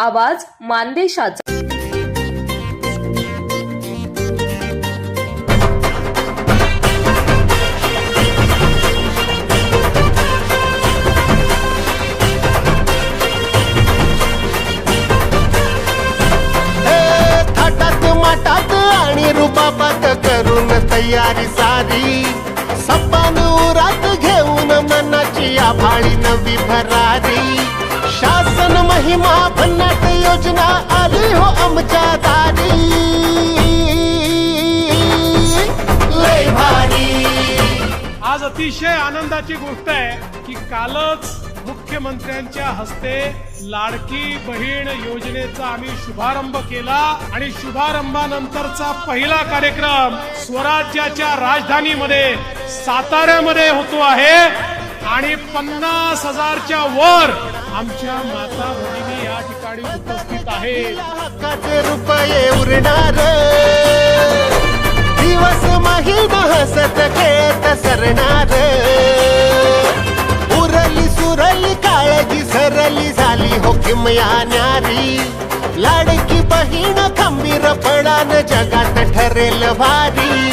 आवाज मानदेशाचा आणि रुबाबात करून तयारी सारी. सपान उरात घेऊन मनाची आभाळी नवी भरारी. शासन महिमा भन्नाट योजना आली हो आमच्या दारी लय भारी। आज अतिशय आनंदाची गोष्ट आहे की कालच मुख्यमंत्र्यांच्या हस्ते लाडकी बहीण योजनेचा आम्ही शुभारंभ केला आणि शुभारंभानंतरचा पहिला कार्यक्रम स्वराज्याच्या राजधानीमध्ये साताऱ्यामध्ये होतो आहे. आणि पन्नास हजारच्या वर आमच्या माता भगिनी या ठिकाणी उपस्थित आहेत. हक्काचे रुपये उरणार. दिवस महिना हसत खेळत सरणार. उरली सुरली काळजी सरली झाली हो किमया न्यारी. लाडकी बहीण खंबीरपणान जगात ठरेल भारी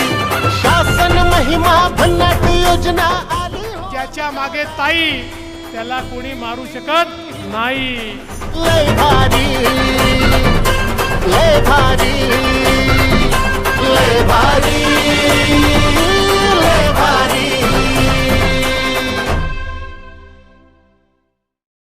शासन महिमा भन्नाट योजना आली हो. ज्याच्या मागे ताई त्याला कोणी मारू शकत नाही. लय भारी लय भारी. भारी